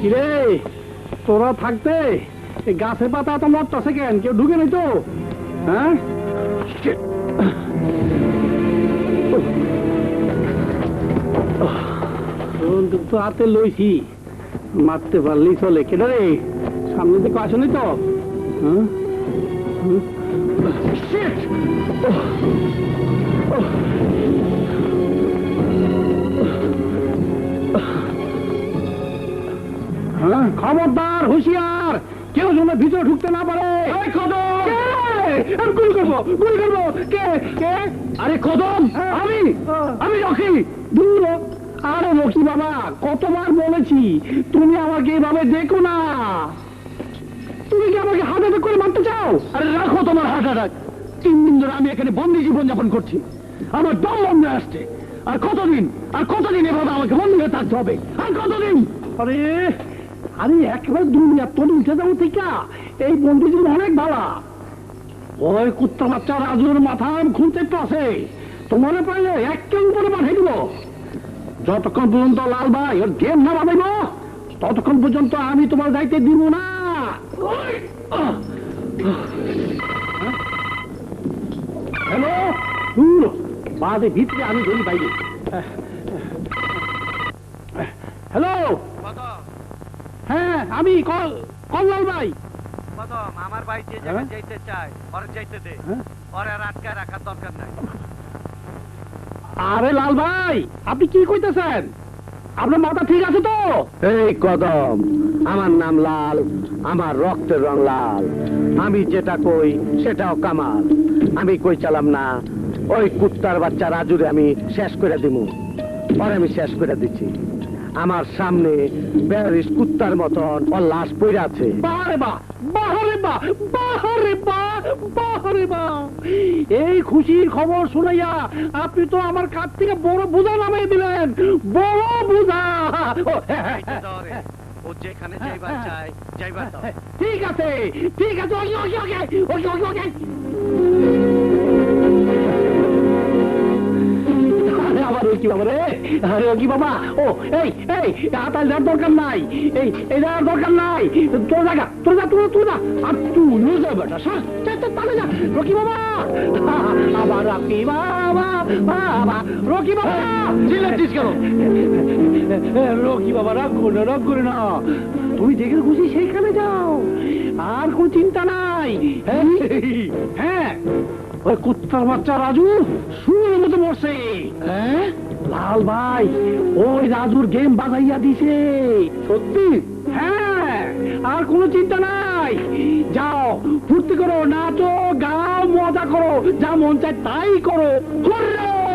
কিরে, তোরা থাকতে গাছে পাতা তো লড়তেছে কেন? কেউ ঢুকে নাই তো? হ্যাঁ. তো হাতে লইছি। মারতে পারলেই চলে। কেটে রে? সামনে দিকে আসেনি তো? হ্যাঁ? খবরদার হুঁশিয়ার। কেউ যেন ভিতরে ঢুকতে না পারে। গুলি করব গুলি করব। কে? কে? আরে কদম! আমি! আমি রকি! দূর আরে রকি বাবা কতবার বলেছি তুমি আমাকে এইভাবে দেখো না। তুমি কি আমাকে অ্যাটাক করে মারতে চাও? আরে রাখো তোমার হার্ট অ্যাটাক তিন দিন ধরে আমি এখানে বন্দি জীবন যাপন করছি। আমার দম বন্ধ আসছে। আর কতদিন আর কতদিন এভাবে আমাকে বন্দি হয়ে থাকতে হবে? আর কতদিন? আরে আরে একেবারে দুনিয়া তোর উঠে যাব থেকে এই বন্দি অনেক ভালো ওই কুত্তা বাচ্চা রাজুর মাথা খুঁজতে একটু আছে তোমার পাইলে একে উপরে পাঠিয়ে দিব। যতক্ষণ পর্যন্ত লাল ভাই ওর গেম না বানাইব ততক্ষণ পর্যন্ত আমি তোমার যাইতে দিব না। হ্যালো? দূর। বাদে ভিতরে আমি ধরি বাইরে। হ্যালো? হ্যাঁ আমি কল কল্লাল ভাই। কদম আমার ভাই যে হ্যাঁ? জায়গায় যাইতে চায় ওর যাইতে দে। হ্যাঁ? ওর আর আটকায় রাখার দরকার নাই। আরে লাল ভাই আপনি কি কইতেছেন? আপনার মাথা ঠিক আছে তো? এই কদম আমার নাম লাল আমার রক্তের রং লাল। আমি যেটা কই সেটাও কামাল। আমি কই চালাম না ওই কুত্তার বাচ্চা রাজুরে আমি শেষ করে দিব পরে আমি শেষ করে দিচ্ছি। আমার সামনে প্যারিস কুত্তার মতন ওর লাশ পড়ে আছে বাহারে বা বাহারে বা বাহারে বা বাহারে বা এই খুশির খবর শুনাইয়া আপনি তো আমার কাছ থেকে বড় বোঝা নামিয়ে দিলেন। বড় বোঝা। ও, দাও রে। ও যেখানে যাইবার চায় যাইবার ঠিক আছে ঠিক আছে। ওকে ওকে ওকে ওকে ওকে। কি বাবা রে? আরে ও কি বাবা? ও এই এই হাতাল দেওয়ার দরকার নাই। এই এই দেওয়ার দরকার নাই। তোর জায়গা তোর যা তোর না আর তুই নো যা বেটা সর চল চল পালে যা। রকি বাবা! আবার রকি বাবা বাবা রকি বাবা! চিল্লাচ্ছিস কেন? রকি বাবা রাগ করো না রাগ করো না। তুমি দেখে খুশি সেইখানে যাও। আর কোন চিন্তা নাই। হ্যাঁ? হ্যাঁ। ওই কুত্তার বাচ্চা রাজু মতো মরছে। হ্যাঁ? লাল ভাই ওই রাজুর গেম বাজাইয়া দিছে। সত্যি? হ্যাঁ আর কোনো চিন্তা নাই। যাও ফুর্তি করো নাচো গাও মজা করো যা মন চায় তাই করো। হুররে!